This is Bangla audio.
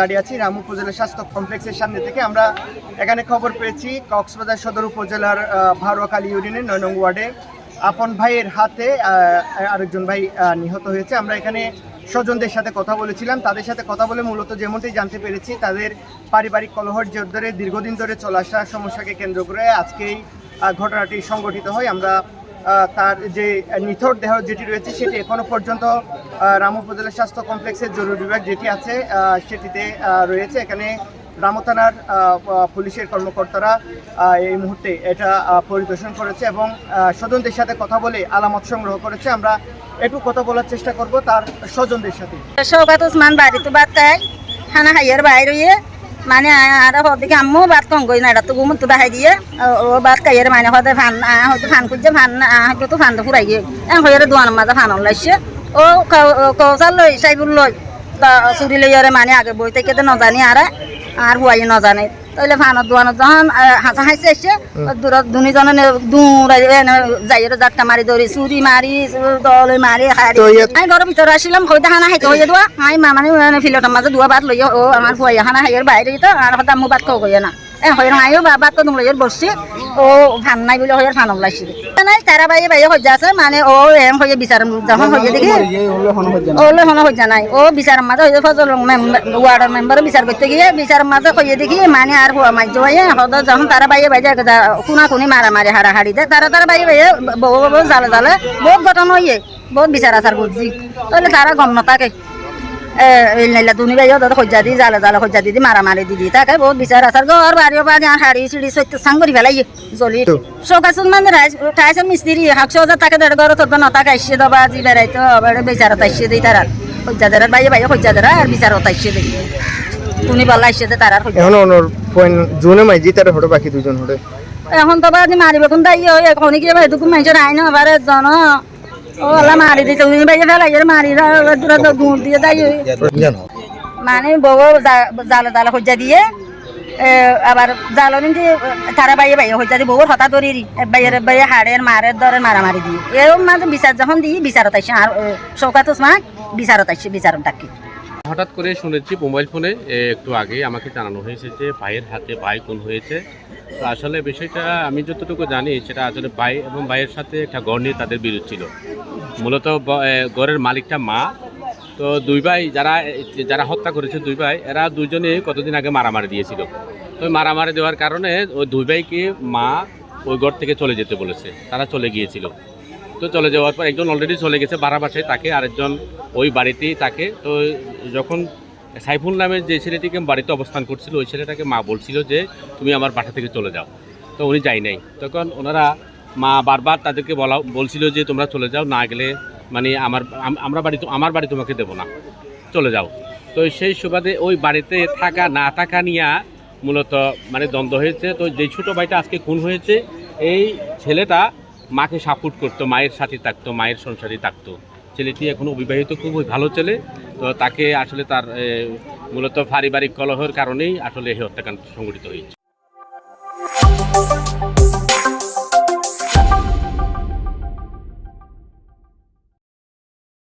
দাঁড়িয়ে আছি, রামু উপজেলা স্বাস্থ্য কমপ্লেক্সের সামনে থেকে। আমরা এখানে খবর পেয়েছি, কক্সবাজার সদর উপজেলার ভারোয়াখালী ইউনিয়নের নয় নং ওয়ার্ডে। আপন ভাইয়ের হাতে আরেকজন ভাই নিহত হয়েছে। আমরা এখানে স্বজনদের সাথে কথা বলেছিলাম। তাদের সাথে কথা বলে মূলত যেমনটি জানতে পেরেছি, তাদের পারিবারিক কলহর জের দীর্ঘদিন ধরে চলে আসা সমস্যাকে কেন্দ্র করে আজকেই ঘটনাটি সংঘটিত হয়। আমরা তার যে নিথর দেহ যেটি রয়েছে সেটি এখনও পর্যন্ত রাম উপজেলা স্বাস্থ্য কমপ্লেক্সের জরুরি বিভাগ যেটি আছে সেটিতে রয়েছে। এখানে রামু থানার পুলিশের কর্মকর্তারা এই মুহূর্তে এটা পরিদর্শন করেছে এবং স্বজনদের সাথে কথা বলে আলামত সংগ্রহ করেছে। আমরা একটু কথা বলার চেষ্টা করব তার স্বজনদের সাথে। শৌকাত উসমান বাড়ি তো বাদ তাই খানা খাইয়ার বাইর মানে আর হদিকে আমিও বাদ কম গই না তো গুমুত দেখাই দিয়ে। ও- বাদ কাইয়ের মানে হতে ফান হয়তো ফান খুঁজছে ফান হয়তো তো ফান তো ফুরাই গিয়ে। এখন হইয়ারে দোয়ান মাঝে ফান লাইছে ও কৌশাল লই, সাইবুল লই। চুরি লইয়ারে মানে আগে বই থেকে নজানি আর আর হুয়াই নজানে। তাইলে ভানত দোয়ানো যখন হাসা হাসি আসছে দূৰত দুনিজনে দূৰাই যাইরে জাটকা মাৰি ধৰি চুৰি মাৰি দলৈ তো ইয়াত- আমি ঘৰৰ ভিতৰত আছিলাম হয়তো খানা হাইতে হয়ে দোৱা। আমি মা মানে ফিল্ডৰ মাজত দোৱা বাট লৈ ও আমার ফুয়াই খানা হাইয়ের বাইরে তো আর বাট খাও গিয়ে না। এ হয় হাইও বা বাট তো লৈ বসছি ও ফান নাই বুলি হয়ে ফান ওলাইছিল। নাই তারা বাইরে বাইরে সজ্জা আছে মানে ও এম হয়ে বিচার যখন হয়ে দেখি। ওলে হন হজ্জা নাই। ও বিচার মাঝে হয়ে ফজল ওয়ার্ডের মেম্বার বিচার করতে গিয়ে বিচার মাঝে হয়ে দেখি মানে আর হুয়া মাঝে হয়ে হদ যখন তারা বাইরে বাইরে কোনা কোনি মারা মারি হারা হাড়ি দেয় তারা তারা বাইরে বাইরে বউ বউ জালে জালে। বহুত ঘটনা হইয়ে বহুত বিচার আচার করছি তাহলে তারা গম নথাকে নাইলা দুনি বাইও দাদা খজ্জা দি জালে জালে খজ্জা দি দি মারা মারি দি দি তাকে বহুত বিচার আচার ঘর বাড়ি আর হাড়ি সিঁড়ি সত্য সাং করে ফেলাই জ্বলি শোকাসুন মানে ঠাইছে মিস্ত্রি হাকশো হাজার টাকা দেড় ঘর তোর নটাকে আসছে দবা আজি বেড়াইতো এবারে বিচারত আসছে দিই তারা খজ্জাদের বাইয়ে বাইয়ে খজ্জাদের আর বিচারত আসছে দিই তুমি বলা আসছে তারার খজ্জা এখন ওনার পয়েন্ট জোনে মাইজি তার হটো বাকি দুজন হটে এখন তো বাদি মারিব কোন ওই এখন কি এটুকু মানুষের আইন আবার জন ও আল্লাহ মারি দিতে তুমি বাইরে ফেলাই মারি দূরে দূর দিয়ে মানে বউ জালে জালে সজ্জা দিয়ে আবার জাল তারা বাইয়ে বাইয়ে সজ্জা দিয়ে বউর হতা ধরি বাইরে বাইরে হাড়ের মারের দরের মারামারি দিয়ে এরকম মাঝে বিচার যখন দিই বিচারত আসছে আর চছ মাক বিচারত আসছে বিচারত ডাকি হঠাৎ করে শুনেছি মোবাইল ফোনে একটু আগে আমাকে জানানো হয়েছে যে ভাইয়ের হাতে ভাই খুন হয়েছে। তো আসলে বিষয়টা আমি যতটুকু জানি, সেটা আসলে ভাই এবং ভাইয়ের সাথে একটা গড় নিয়ে তাদের বিরোধ ছিল। মূলত গড়ের মালিকটা মা। তো দুই ভাই যারা যারা হত্যা করেছে দুই ভাই, এরা দুজনে কতদিন আগে মারামারি দিয়েছিল। তো মারামারি দেওয়ার কারণে ওই দুই ভাইকে মা ওই ঘর থেকে চলে যেতে বলেছে। তারা চলে গিয়েছিল। তো চলে যাওয়ার পর একজন অলরেডি চলে গেছে বারা বাসায় তাকে আরেকজন ওই বাড়িতেই তাকে। তো যখন সাইফুল নামের যে ছেলেটিকে বাড়িতে অবস্থান করছিল, ওই ছেলেটাকে মা বলছিল যে, তুমি আমার বাসা থেকে চলে যাও। তো উনি যাই নাই। তখন ওনারা মা বারবার তাদেরকে বলা, বলছিল যে, তোমরা চলে যাও, না গেলে মানে আমার আমরা বাড়ি আমার বাড়ি তোমাকে দেবো না। চলে যাও। তো সেই সুবাদে ওই বাড়িতে থাকা, না থাকা নিয়ে মূলত মানে দ্বন্দ্ব হয়েছে। তো যে ছোটো ভাইটা আজকে খুন হয়েছে, এই ছেলেটা মাকে সাপোর্ট করতো, মায়ের সাথে থাকতো, মায়ের সংসারে থাকতো। ছেলেটি এখন অবিবাহিত, খুবই ভালো ছেলে। তো তাকে আসলে তার মূলত পারিবারিক কলহের কারণেই আসলে এই হত্যাকাণ্ড সংঘটিত হয়েছে।